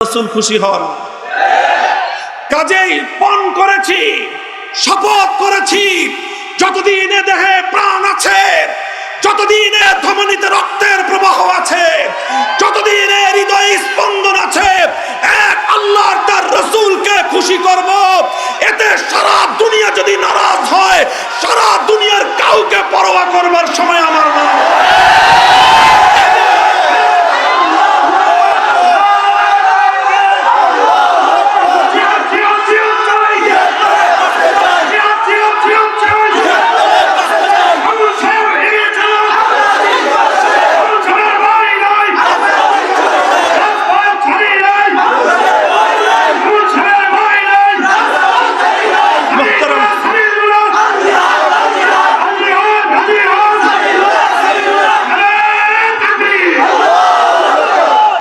রসুল খুশি হন। কাজেই পণ করেছি, শপথ করেছি, যতদিনে দেহে প্রাণ আছে, যতদিনে ধমনীতে রক্তের প্রবাহ আছে, যতদিনে হৃদয় স্পন্দন আছে, এক আল্লাহর তার রসুলকে খুশি করব এতে সারা দুনিয়া যদি নারাজ হয় সারা দুনিয়ার কাউকে পরোয়া করবার সময় আমার না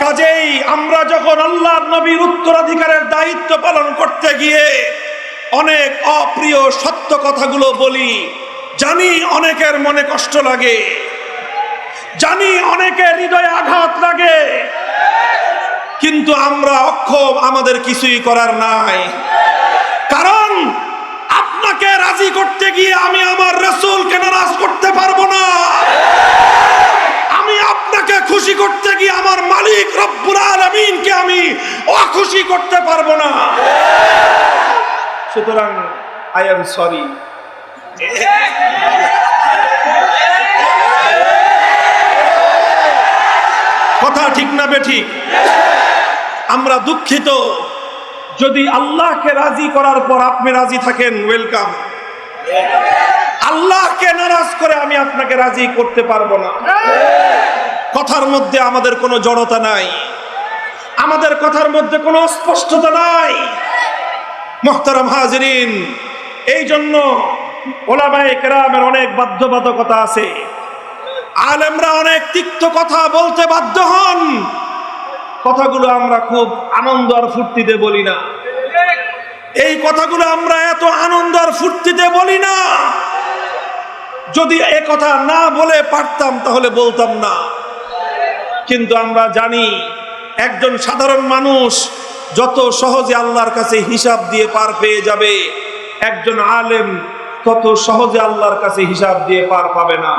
কাজেই আমরা যখন আল্লাহর নবীর উত্তরাধিকারের দায়িত্ব পালন করতে গিয়ে অনেক অপ্রিয় সত্য কথাগুলো বলি, জানি অনেকের মনে কষ্ট লাগে, জানি অনেকের হৃদয়ে আঘাত লাগে, কিন্তু আমরা অক্ষম আমাদের কিছুই করার নাই। কারণ আপনাকে রাজি করতে গিয়ে আমি আমার রসুলকে নারাজ করতে পারব না। আমি আপনাকে খুশি করতে গিয়ে আমার অখুশি করতে পারব না। সুতরাং আই এম সরি কথা ঠিক না বেঠিক আমরা দুঃখিত। যদি আল্লাহকে রাজি করার পর আপনি রাজি থাকেন ওয়েলকাম আল্লাহকে নারাজ করে আমি আপনাকে রাজি করতে পারব না। কথার মধ্যে আমাদের কোনো জড়তা নাই। আমাদের কথার মধ্যে কোনো অস্পষ্টতা নাই। মোহতারাম হাজরিন, এই জন্য ওলামায়ে কেরামের অনেক বাধ্যবাধকতা আছে। আলেমরা অনেক তিক্ত কথা বলতে বাধ্য হন। কথাগুলো আমরা খুব আনন্দ আর ফুর্তিতে বলি না। এই কথাগুলো আমরা এত আনন্দ আর ফুর্তিতে বলি না। যদি এ কথা না বলে পারতাম, তাহলে বলতাম না। কিন্তু আমরা জানি একজন সাধারণ মানুষ যত সহজে আল্লাহর কাছে হিসাব দিয়ে পার পেয়ে যাবে, একজন আলেম তত সহজে আল্লাহর কাছে হিসাব দিয়ে পার পাবে না।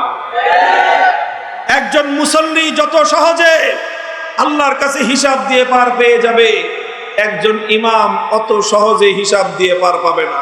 একজন মুসল্লি যত সহজে আল্লাহর কাছে হিসাব দিয়ে পার পেয়ে যাবে, একজন ইমাম অত সহজে হিসাব দিয়ে পার পাবে না।